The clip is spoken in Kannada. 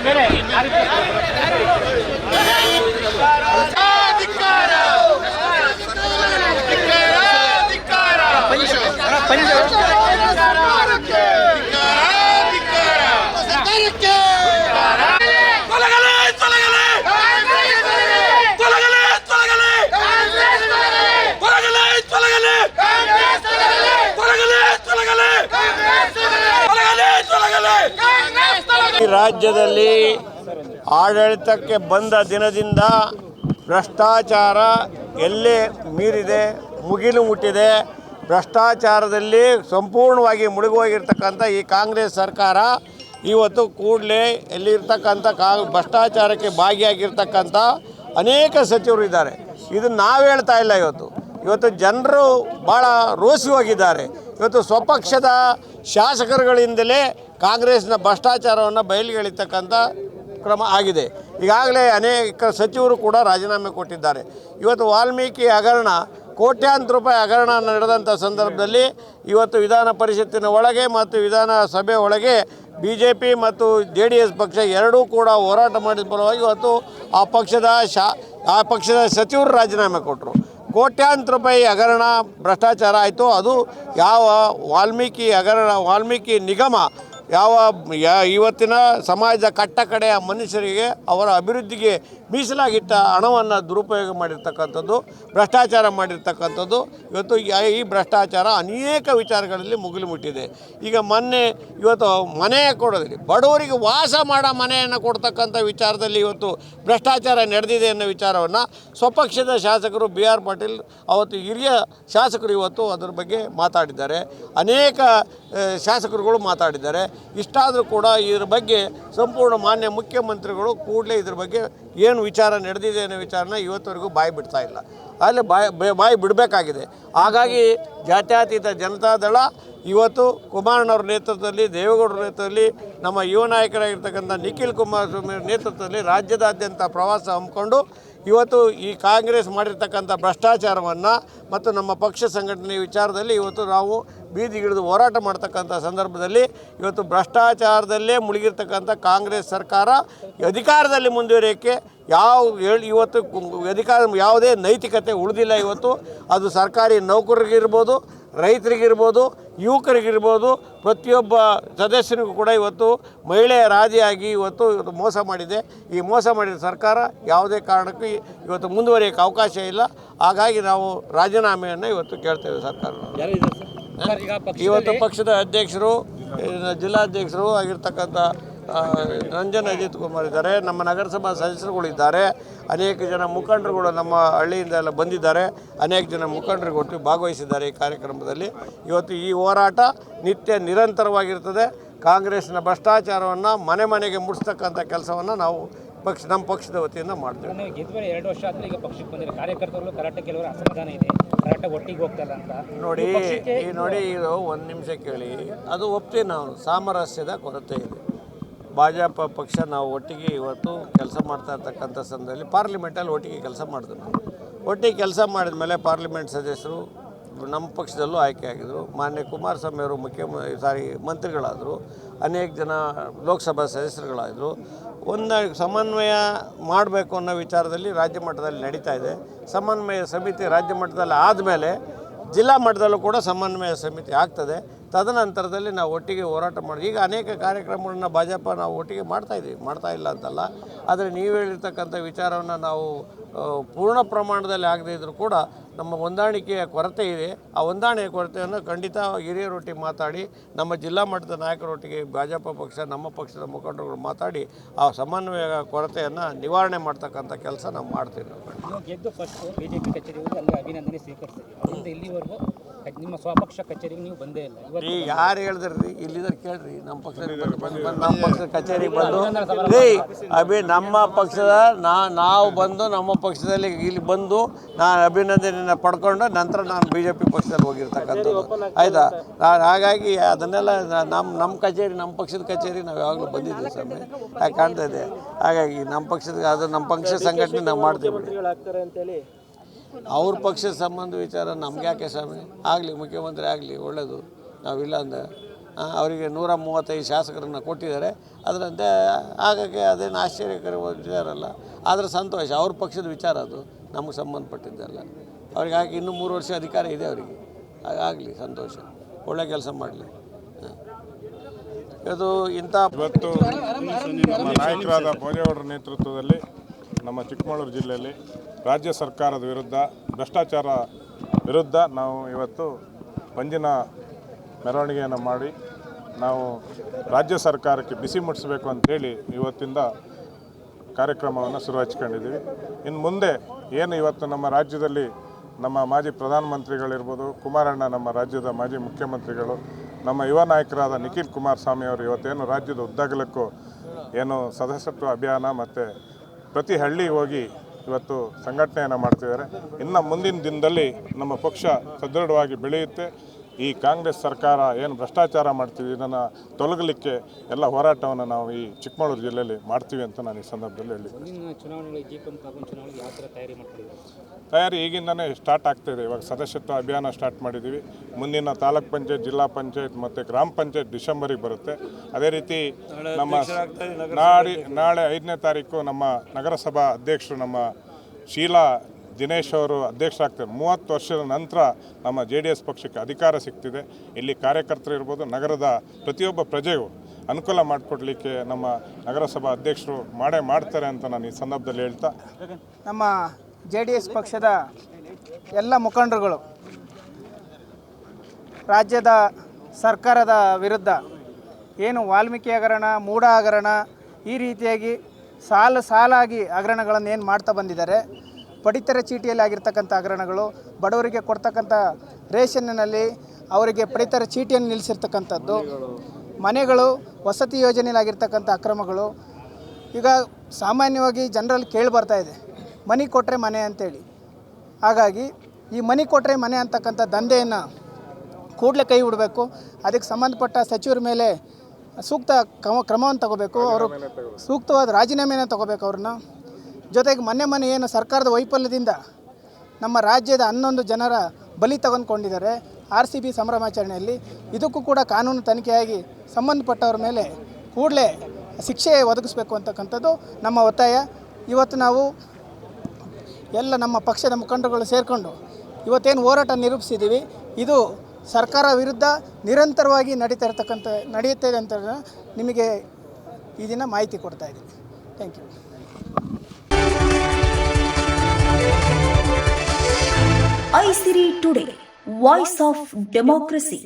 ಬೇರೆ ರಾಜ್ಯದಲ್ಲಿ ಆಡಳಿತಕ್ಕೆ ಬಂದ ದಿನದಿಂದ ಭ್ರಷ್ಟಾಚಾರ ಎಲ್ಲೇ ಮೀರಿದೆ, ಮುಗಿಲು ಮುಟ್ಟಿದೆ. ಭ್ರಷ್ಟಾಚಾರದಲ್ಲಿ ಸಂಪೂರ್ಣವಾಗಿ ಮುಳುಗೋಗಿರ್ತಕ್ಕಂಥ ಈ ಕಾಂಗ್ರೆಸ್ ಸರ್ಕಾರ ಇವತ್ತು ಕೂಡಲೇ ಎಲ್ಲಿರ್ತಕ್ಕಂಥ ಕಾ, ಭ್ರಷ್ಟಾಚಾರಕ್ಕೆ ಭಾಗಿಯಾಗಿರ್ತಕ್ಕಂಥ ಅನೇಕ ಸಚಿವರು ಇದ್ದಾರೆ. ಇದು ನಾವು ಹೇಳ್ತಾ ಇಲ್ಲ ಇವತ್ತು. ಇವತ್ತು ಜನರು ಭಾಳ ರೋಸಿ ಹೋಗಿದ್ದಾರೆ. ಇವತ್ತು ಸ್ವಪಕ್ಷದ ಶಾಸಕರುಗಳಿಂದಲೇ ಕಾಂಗ್ರೆಸ್ನ ಭ್ರಷ್ಟಾಚಾರವನ್ನು ಬಯಲಿಗೆಳಿತಕ್ಕಂಥ ಕ್ರಮ ಆಗಿದೆ. ಈಗಾಗಲೇ ಅನೇಕ ಸಚಿವರು ಕೂಡ ರಾಜೀನಾಮೆ ಕೊಟ್ಟಿದ್ದಾರೆ. ಇವತ್ತು ವಾಲ್ಮೀಕಿ ಹಗರಣ, ಕೋಟ್ಯಾಂತರ ರೂಪಾಯಿ ಹಗರಣ ನಡೆದಂಥ ಸಂದರ್ಭದಲ್ಲಿ ಇವತ್ತು ವಿಧಾನ ಪರಿಷತ್ತಿನ ಒಳಗೆ ಮತ್ತು ವಿಧಾನಸಭೆ ಒಳಗೆ ಬಿ ಜೆ ಪಿ ಮತ್ತು ಜೆ ಡಿ ಎಸ್ ಪಕ್ಷ ಎರಡೂ ಕೂಡ ಹೋರಾಟ ಮಾಡಿದ ಫಲವಾಗಿ ಇವತ್ತು ಆ ಪಕ್ಷದ ಶಾ, ಆ ಪಕ್ಷದ ಸಚಿವರು ರಾಜೀನಾಮೆ ಕೊಟ್ಟರು ಕೋಟ್ಯಾಂತರ ರೂಪಾಯಿ ಹಗರಣ, ಭ್ರಷ್ಟಾಚಾರ ಆಯಿತು. ಅದು ಯಾವ ವಾಲ್ಮೀಕಿ ಹಗರಣ, ವಾಲ್ಮೀಕಿ ನಿಗಮ ಯಾವ ಯಾ- ಇವತ್ತಿನ ಸಮಾಜದ ಕಟ್ಟ ಕಡೆಯ ಮನುಷ್ಯರಿಗೆ ಅವರ ಅಭಿವೃದ್ಧಿಗೆ ಮೀಸಲಾಗಿಟ್ಟ ಹಣವನ್ನು ದುರುಪಯೋಗ ಮಾಡಿರ್ತಕ್ಕಂಥದ್ದು, ಭ್ರಷ್ಟಾಚಾರ ಮಾಡಿರ್ತಕ್ಕಂಥದ್ದು, ಇವತ್ತು ಈ ಭ್ರಷ್ಟಾಚಾರ ಅನೇಕ ವಿಚಾರಗಳಲ್ಲಿ ಮುಗಿಲು ಮುಟ್ಟಿದೆ. ಈಗ ಮೊನ್ನೆ ಇವತ್ತು ಮನೆ ಕೊಡೋದಿಲ್ಲ ಬಡವರಿಗೆ ವಾಸ ಮಾಡೋ ಮನೆಯನ್ನು ಕೊಡ್ತಕ್ಕಂಥ ವಿಚಾರದಲ್ಲಿ ಇವತ್ತು ಭ್ರಷ್ಟಾಚಾರ ನಡೆದಿದೆ ಅನ್ನೋ ವಿಚಾರವನ್ನು ಸ್ವಪಕ್ಷದ ಶಾಸಕರು ಬಿ ಆರ್ ಪಾಟೀಲ್, ಅವತ್ತು ಹಿರಿಯ ಶಾಸಕರು ಇವತ್ತು ಅದರ ಬಗ್ಗೆ ಮಾತಾಡಿದ್ದಾರೆ. ಅನೇಕ ಶಾಸಕರುಗಳು ಮಾತಾಡಿದ್ದಾರೆ. ಇಷ್ಟಾದರೂ ಕೂಡ ಇದ್ರ ಬಗ್ಗೆ ಸಂಪೂರ್ಣ ಮಾನ್ಯ ಮುಖ್ಯಮಂತ್ರಿಗಳು ಕೂಡಲೇ ಇದ್ರ ಬಗ್ಗೆ ಏನು ವಿಚಾರ ನಡೆದಿದೆ ಅನ್ನೋ ವಿಚಾರನ ಇವತ್ತವರೆಗೂ ಬಾಯಿ ಬಿಡ್ತಾ ಇಲ್ಲ. ಅಲ್ಲಿ ಬಾಯಿ ಬಾಯಿ ಬಿಡಬೇಕಾಗಿದೆ. ಹಾಗಾಗಿ ಜಾತ್ಯಾತೀತ ಜನತಾದಳ ಇವತ್ತು ಕುಮಾರಣ್ಣವ್ರ ನೇತೃತ್ವದಲ್ಲಿ, ದೇವೇಗೌಡರ ನೇತೃತ್ವದಲ್ಲಿ, ನಮ್ಮ ಯುವ ನಾಯಕರಾಗಿರ್ತಕ್ಕಂಥ ನಿಖಿಲ್ ಕುಮಾರಸ್ವಾಮಿ ನೇತೃತ್ವದಲ್ಲಿ ರಾಜ್ಯದಾದ್ಯಂತ ಪ್ರವಾಸ ಹಮ್ಮಿಕೊಂಡು ಇವತ್ತು ಈ ಕಾಂಗ್ರೆಸ್ ಮಾಡಿರ್ತಕ್ಕಂಥ ಭ್ರಷ್ಟಾಚಾರವನ್ನು ಮತ್ತು ನಮ್ಮ ಪಕ್ಷ ಸಂಘಟನೆ ವಿಚಾರದಲ್ಲಿ ಇವತ್ತು ನಾವು ಬೀದಿಗಿಳಿದು ಹೋರಾಟ ಮಾಡ್ತಕ್ಕಂಥ ಸಂದರ್ಭದಲ್ಲಿ ಇವತ್ತು ಭ್ರಷ್ಟಾಚಾರದಲ್ಲೇ ಮುಳುಗಿರ್ತಕ್ಕಂಥ ಕಾಂಗ್ರೆಸ್ ಸರ್ಕಾರ ಅಧಿಕಾರದಲ್ಲಿ ಮುಂದುವರಿಯೋಕ್ಕೆ ಯಾವ ಇವತ್ತು ಅಧಿಕಾರ ಯಾವುದೇ ನೈತಿಕತೆ ಉಳಿದಿಲ್ಲ ಇವತ್ತು. ಅದು ಸರ್ಕಾರಿ ನೌಕರರಿಗಿರ್ಬೋದು, ರೈತರಿಗಿರ್ಬೋದು, ಯುವಕರಿಗಿರ್ಬೋದು, ಪ್ರತಿಯೊಬ್ಬ ಸದಸ್ಯನಿಗೂ ಕೂಡ ಇವತ್ತು ಮಹಿಳೆಯ ರಾಜಿಯಾಗಿ ಇವತ್ತು ಇವತ್ತು ಮೋಸ ಮಾಡಿದೆ. ಈ ಮೋಸ ಮಾಡಿದ ಸರ್ಕಾರ ಯಾವುದೇ ಕಾರಣಕ್ಕೂ ಇವತ್ತು ಮುಂದುವರಿಯೋಕ್ಕೆ ಅವಕಾಶ ಇಲ್ಲ. ಹಾಗಾಗಿ ನಾವು ರಾಜೀನಾಮೆಯನ್ನು ಇವತ್ತು ಕೇಳ್ತೇವೆ ಸರ್ಕಾರ ಇವತ್ತು ಪಕ್ಷದ ಅಧ್ಯಕ್ಷರು ಜಿಲ್ಲಾಧ್ಯಕ್ಷರು ಆಗಿರ್ತಕ್ಕಂಥ ರಂಜನ್ ಅಜಿತ್ ಕುಮಾರ್ ಇದ್ದಾರೆ. ನಮ್ಮ ನಗರಸಭಾ ಸದಸ್ಯರುಗಳಿದ್ದಾರೆ ಅನೇಕ ಜನ ಮುಖಂಡರುಗಳು ನಮ್ಮ ಹಳ್ಳಿಯಿಂದ ಎಲ್ಲ ಬಂದಿದ್ದಾರೆ. ಅನೇಕ ಜನ ಮುಖಂಡರು ಒಟ್ಟು ಭಾಗವಹಿಸಿದ್ದಾರೆ ಈ ಕಾರ್ಯಕ್ರಮದಲ್ಲಿ. ಇವತ್ತು ಈ ಹೋರಾಟ ನಿತ್ಯ ನಿರಂತರವಾಗಿರ್ತದೆ. ಕಾಂಗ್ರೆಸ್ನ ಭ್ರಷ್ಟಾಚಾರವನ್ನು ಮನೆ ಮನೆಗೆ ಮುಡಿಸ್ತಕ್ಕಂಥ ಕೆಲಸವನ್ನು ನಾವು ಪಕ್ಷ ನಮ್ಮ ಪಕ್ಷದ ವತಿಯಿಂದ ಮಾಡ್ತೇವೆ. ನೀವು ಗೆದ್ದರೆ ಎರಡು ವರ್ಷ ಆದರೆ ಈಗ ಪಕ್ಷಕ್ಕೆ ಬಂದಿರೋ ಕಾರ್ಯಕರ್ತರು ಕರಾಟೆ ಕೆಲವರು ಅಸಮಾಧಾನ ಇದೆ. ಕರಾಟೆ ಒಟ್ಟಿಗೆ ಹೋಗ್ತಾ ಅಂತ. ನೋಡಿ ಈ ನೋಡಿ ಇದು ಒಂದು ನಿಮಿಷ ಕೇಳಿ. ಅದು ಒಪ್ತೀವಿ ನಾವು. ಸಾಮರಸ್ಯದ ಕೊರತೆ ಇದೆ. ಭಾಜಪ ಪಕ್ಷ ನಾವು ಒಟ್ಟಿಗೆ ಇವತ್ತು ಕೆಲಸ ಮಾಡ್ತಾ ಇರ್ತಕ್ಕಂಥ ಸಂದರ್ಭದಲ್ಲಿ ಪಾರ್ಲಿಮೆಂಟಲ್ಲಿ ಒಟ್ಟಿಗೆ ಕೆಲಸ ಮಾಡಿದ್ವಿ ನಾವು. ಒಟ್ಟಿಗೆ ಕೆಲಸ ಮಾಡಿದ ಮೇಲೆ ಪಾರ್ಲಿಮೆಂಟ್ ಸದಸ್ಯರು ನಮ್ಮ ಪಕ್ಷದಲ್ಲೂ ಆಯ್ಕೆ ಆಗಿದ್ದರು ಮಾನ್ಯ ಕುಮಾರಸ್ವಾಮಿ ಅವರು ಮುಖ್ಯ ಸಾರಿ, ಮಂತ್ರಿಗಳಾದರು. ಅನೇಕ ಜನ ಲೋಕಸಭಾ ಸದಸ್ಯರುಗಳಾದರು. ಒಂದು ಸಮನ್ವಯ ಮಾಡಬೇಕು ಅನ್ನೋ ವಿಚಾರದಲ್ಲಿ ರಾಜ್ಯ ಮಟ್ಟದಲ್ಲಿ ನಡೀತಾ ಇದೆ. ಸಮನ್ವಯ ಸಮಿತಿ ರಾಜ್ಯ ಮಟ್ಟದಲ್ಲಿ ಆದಮೇಲೆ ಜಿಲ್ಲಾ ಮಟ್ಟದಲ್ಲೂ ಕೂಡ ಸಮನ್ವಯ ಸಮಿತಿ ಆಗ್ತದೆ. ತದನಂತರದಲ್ಲಿ ನಾವು ಒಟ್ಟಿಗೆ ಹೋರಾಟ ಮಾಡಿ ಈಗ ಅನೇಕ ಕಾರ್ಯಕ್ರಮಗಳನ್ನು ಭಾಜಪ ನಾವು ಒಟ್ಟಿಗೆ ಮಾಡ್ತಾ ಇದ್ದೀವಿ ಮಾಡ್ತಾ ಇಲ್ಲ ಅಂತಲ್ಲ. ಆದರೆ ನೀವು ಹೇಳಿರ್ತಕ್ಕಂಥ ವಿಚಾರವನ್ನು ನಾವು ಪೂರ್ಣ ಪ್ರಮಾಣದಲ್ಲಿ ಆಗದೇ ಇದ್ದರೂ ಕೂಡ ನಮ್ಮ ಹೊಂದಾಣಿಕೆಯ ಕೊರತೆ ಇದೆ. ಆ ಹೊಂದಾಣಿಕೆಯ ಕೊರತೆಯನ್ನು ಖಂಡಿತ ಹಿರಿಯರೊಟ್ಟಿಗೆ ಮಾತಾಡಿ ನಮ್ಮ ಜಿಲ್ಲಾ ಮಟ್ಟದ ನಾಯಕರೊಟ್ಟಿಗೆ ಭಾಜಪ ಪಕ್ಷ ನಮ್ಮ ಪಕ್ಷದ ಮುಖಂಡರುಗಳು ಮಾತಾಡಿ ಆ ಸಮನ್ವಯ ಕೊರತೆಯನ್ನು ನಿವಾರಣೆ ಮಾಡ್ತಕ್ಕಂಥ ಕೆಲಸ ನಾವು ಮಾಡ್ತೀವಿ. ಗೆದ್ದು ಫಸ್ಟ್ ಬಿಜೆಪಿ ಕಚೇರಿ ಹೋಗಿ ಅಲ್ಲಿ ಅಭಿನಂದನೆ ಇಲ್ಲಿವರೆಗೂ ನಿಮ್ಮ ಸ್ವಪಕ್ಷ ಕಚೇರಿಗೆ ನೀವು ಬಂದೇ ಇಲ್ಲ. ಈಗ ಈ ಯಾರು ಹೇಳಿದ್ರಿ? ಇಲ್ಲಿದ್ರೆ ಕೇಳ್ರಿ. ನಮ್ಮ ಪಕ್ಷದ ನಮ್ಮ ಪಕ್ಷದ ಕಚೇರಿಗೆ ಬಂದು. ರೀ ಅಭಿ ನಮ್ಮ ಪಕ್ಷದ ನಾ ನಾವು ಬಂದು ನಮ್ಮ ಪಕ್ಷದಲ್ಲಿ ಇಲ್ಲಿ ಬಂದು ನಾನು ಅಭಿನಂದನೆಯನ್ನು ಪಡ್ಕೊಂಡು ನಂತರ ನಾನು ಬಿ ಜೆ ಪಿ ಪಕ್ಷದಲ್ಲಿ ಹೋಗಿರ್ತಕ್ಕಂಥದ್ದು. ಆಯಿತಾ? ನಾನು ಹಾಗಾಗಿ ಅದನ್ನೆಲ್ಲ ನಮ್ಮ ನಮ್ಮ ಕಚೇರಿ ನಮ್ಮ ಪಕ್ಷದ ಕಚೇರಿ ನಾವು ಯಾವಾಗಲೂ ಬಂದಿದ್ದೀವಿ ಸ್ವಾಮಿ. ಹಾಗೆ ಕಾಣ್ತಾ ಇದೆ? ಹಾಗಾಗಿ ನಮ್ಮ ಪಕ್ಷದ ಅದು ನಮ್ಮ ಪಕ್ಷ ಸಂಘಟನೆ ನಾವು ಮಾಡ್ತೀವಿ ಅವ್ರ ಪಕ್ಷದ ಸಂಬಂಧ ವಿಚಾರ ನಮ್ಗೆ ಯಾಕೆ ಸ್ವಾಮಿ? ಆಗಲಿ ಮುಖ್ಯಮಂತ್ರಿ ಆಗಲಿ ಒಳ್ಳೆಯದು ನಾವಿಲ್ಲ ಅಂದ ಆ, ಅವರಿಗೆ ನೂರ ಮೂವತ್ತೈದು ಶಾಸಕರನ್ನು ಕೊಟ್ಟಿದ್ದಾರೆ. ಅದರಂತೆ ಆಗಕ್ಕೆ ಅದೇನು ಆಶ್ಚರ್ಯಕರ ವಿಚಾರ ಅಲ್ಲ. ಆದರೆ ಸಂತೋಷ ಅವ್ರ ಪಕ್ಷದ ವಿಚಾರ ಅದು. ನಮಗೆ ಸಂಬಂಧಪಟ್ಟಿದ್ದಲ್ಲ. ಅವ್ರಿಗೆ ಹಾಕಿ ಇನ್ನೂ ಮೂರು ವರ್ಷ ಅಧಿಕಾರ ಇದೆ ಅವರಿಗೆ. ಆಗಲಿ, ಸಂತೋಷ. ಒಳ್ಳೆ ಕೆಲಸ ಮಾಡಲಿ. ಇದು ಇಂಥ ಇವತ್ತು ನಮ್ಮ ನಾಯಕರಾದ ಭೋಜೇಗೌಡರ ನೇತೃತ್ವದಲ್ಲಿ ನಮ್ಮ ಚಿಕ್ಕಮಗಳೂರು ಜಿಲ್ಲೆಯಲ್ಲಿ ರಾಜ್ಯ ಸರ್ಕಾರದ ವಿರುದ್ಧ, ಭ್ರಷ್ಟಾಚಾರ ವಿರುದ್ಧ ನಾವು ಇವತ್ತು ಪಂಜಿನ ಮೆರವಣಿಗೆಯನ್ನು ಮಾಡಿ ನಾವು ರಾಜ್ಯ ಸರ್ಕಾರಕ್ಕೆ ಬಿಸಿ ಮುಟ್ಟಿಸಬೇಕು ಅಂಥೇಳಿ ಇವತ್ತಿಂದ ಕಾರ್ಯಕ್ರಮವನ್ನು ಶುರು ಹಚ್ಕೊಂಡಿದ್ದೀವಿ ಇನ್ನು ಮುಂದೆ ಏನು ಇವತ್ತು ನಮ್ಮ ರಾಜ್ಯದಲ್ಲಿ ನಮ್ಮ ಮಾಜಿ ಪ್ರಧಾನಮಂತ್ರಿಗಳಿರ್ಬೋದು, ಕುಮಾರಣ್ಣ ನಮ್ಮ ರಾಜ್ಯದ ಮಾಜಿ ಮುಖ್ಯಮಂತ್ರಿಗಳು, ನಮ್ಮ ಯುವ ನಾಯಕರಾದ ನಿಖಿಲ್ ಕುಮಾರಸ್ವಾಮಿ ಅವರು ಇವತ್ತೇನು ರಾಜ್ಯದ ಉದ್ದಗಲಕ್ಕೂ ಏನು ಸದಸ್ಯತ್ವ ಅಭಿಯಾನ ಮತ್ತು ಪ್ರತಿ ಹಳ್ಳಿಗೆ ಹೋಗಿ ಇವತ್ತು ಸಂಘಟನೆಯನ್ನು ಮಾಡ್ತಿದ್ದಾರೆ. ಇನ್ನು ಮುಂದಿನ ದಿನದಲ್ಲಿ ನಮ್ಮ ಪಕ್ಷ ಸದೃಢವಾಗಿ ಬೆಳೆಯುತ್ತೆ. ಈ ಕಾಂಗ್ರೆಸ್ ಸರ್ಕಾರ ಏನು ಭ್ರಷ್ಟಾಚಾರ ಮಾಡ್ತೀವಿ ಇದನ್ನು ತೊಲಗಲಿಕ್ಕೆ ಎಲ್ಲ ಹೋರಾಟವನ್ನು ನಾವು ಈ ಚಿಕ್ಕಮಗಳೂರು ಜಿಲ್ಲೆಯಲ್ಲಿ ಮಾಡ್ತೀವಿ ಅಂತ ನಾನು ಈ ಸಂದರ್ಭದಲ್ಲಿ ಹೇಳಿ ತಯಾರಿ ಈಗಿಂದನೇ ಸ್ಟಾರ್ಟ್ ಆಗ್ತಾಯಿದೆ ಇವಾಗ ಸದಸ್ಯತ್ವ ಅಭಿಯಾನ ಸ್ಟಾರ್ಟ್ ಮಾಡಿದ್ದೀವಿ. ಮುಂದಿನ ತಾಲೂಕ್ ಪಂಚಾಯತ್ ಜಿಲ್ಲಾ ಪಂಚಾಯತ್ ಮತ್ತು ಗ್ರಾಮ ಪಂಚಾಯತ್ ಡಿಸೆಂಬರಿಗೆ ಬರುತ್ತೆ. ಅದೇ ರೀತಿ ನಮ್ಮ ನಾಡಿ ನಾಳೆ ಐದನೇ ತಾರೀಕು ನಮ್ಮ ನಗರಸಭಾ ಅಧ್ಯಕ್ಷರು ನಮ್ಮ ಶೀಲಾ ದಿನೇಶ್ ಅವರು ಅಧ್ಯಕ್ಷರಾಗ್ತಾರೆ. ಮೂವತ್ತು ವರ್ಷದ ನಂತರ ನಮ್ಮ ಜೆ ಡಿ ಎಸ್ ಪಕ್ಷಕ್ಕೆ ಅಧಿಕಾರ ಸಿಗ್ತಿದೆ. ಇಲ್ಲಿ ಕಾರ್ಯಕರ್ತರು ಇರ್ಬೋದು ನಗರದ ಪ್ರತಿಯೊಬ್ಬ ಪ್ರಜೆಗೂ ಅನುಕೂಲ ಮಾಡಿಕೊಡ್ಲಿಕ್ಕೆ ನಮ್ಮ ನಗರಸಭಾ ಅಧ್ಯಕ್ಷರು ಮಾಡೇ ಮಾಡ್ತಾರೆ ಅಂತ ನಾನು ಈ ಸಂದರ್ಭದಲ್ಲಿ ಹೇಳ್ತಾ ನಮ್ಮ ಜೆ ಡಿ ಎಸ್ ಪಕ್ಷದ ಎಲ್ಲ ಮುಖಂಡರುಗಳು ರಾಜ್ಯದ ಸರ್ಕಾರದ ವಿರುದ್ಧ ಏನು ವಾಲ್ಮೀಕಿ ಹಗರಣ, ಮೂಢ ಹಗರಣ, ಈ ರೀತಿಯಾಗಿ ಸಾಲು ಸಾಲಾಗಿ ಹಗರಣಗಳನ್ನು ಏನು ಮಾಡ್ತಾ ಬಂದಿದ್ದಾರೆ, ಪಡಿತರ ಚೀಟಿಯಲ್ಲಿ ಆಗಿರ್ತಕ್ಕಂಥ ಹಗರಣಗಳು, ಬಡವರಿಗೆ ಕೊಡ್ತಕ್ಕಂಥ ರೇಷನ್ನಲ್ಲಿ ಅವರಿಗೆ ಪಡಿತರ ಚೀಟಿಯನ್ನು ನಿಲ್ಲಿಸಿರ್ತಕ್ಕಂಥದ್ದು, ಮನೆಗಳು, ವಸತಿ ಯೋಜನೆಯಲ್ಲಾಗಿರ್ತಕ್ಕಂಥ ಅಕ್ರಮಗಳು, ಈಗ ಸಾಮಾನ್ಯವಾಗಿ ಜನರಲ್ಲಿ ಕೇಳಿ ಬರ್ತಾ ಇದೆ. ಮನಿ ಕೊಟ್ಟರೆ ಮನೆ ಅಂತೇಳಿ. ಹಾಗಾಗಿ ಈ ಮನಿ ಕೊಟ್ಟರೆ ಮನೆ ಅಂತಕ್ಕಂಥ ದಂಧೆಯನ್ನು ಕೂಡಲೇ ಕೈ ಬಿಡಬೇಕು. ಅದಕ್ಕೆ ಸಂಬಂಧಪಟ್ಟ ಸಚಿವರ ಮೇಲೆ ಸೂಕ್ತ ಕ್ರಮ ಕ್ರಮವನ್ನು ತಗೋಬೇಕು. ಅವರು ಸೂಕ್ತವಾದ ರಾಜೀನಾಮೆಯನ್ನು ತಗೋಬೇಕು ಅವ್ರನ್ನ. ಜೊತೆಗೆ ಮೊನ್ನೆ ಮೊನ್ನೆ ಏನು ಸರ್ಕಾರದ ವೈಫಲ್ಯದಿಂದ ನಮ್ಮ ರಾಜ್ಯದ ಹನ್ನೊಂದು ಜನರ ಬಲಿ ತಗೊಂಡ್ಕೊಂಡಿದ್ದಾರೆ ಆರ್ ಸಿ ಬಿ ಸಂಭ್ರಮಾಚರಣೆಯಲ್ಲಿ. ಇದಕ್ಕೂ ಕೂಡ ಕಾನೂನು ತನಿಖೆಯಾಗಿ ಸಂಬಂಧಪಟ್ಟವ್ರ ಮೇಲೆ ಕೂಡಲೇ ಶಿಕ್ಷೆ ಒದಗಿಸ್ಬೇಕು ಅಂತಕ್ಕಂಥದ್ದು ನಮ್ಮ ಒತ್ತಾಯ. ಇವತ್ತು ನಾವು ಎಲ್ಲ ನಮ್ಮ ಪಕ್ಷದ ಮುಖಂಡರುಗಳು ಸೇರಿಕೊಂಡು ಇವತ್ತೇನು ಹೋರಾಟ ನಿರೂಪಿಸಿದ್ದೀವಿ, ಇದು ಸರ್ಕಾರ ವಿರುದ್ಧ ನಿರಂತರವಾಗಿ ನಡೀತಾ ಇರ್ತಕ್ಕಂಥ ನಡೆಯುತ್ತೆ ಅಂತ ನಿಮಗೆ ಈ ದಿನ ಮಾಹಿತಿ ಕೊಡ್ತಾ ಇದ್ದೀನಿ. Thank you Aisiri today voice of democracy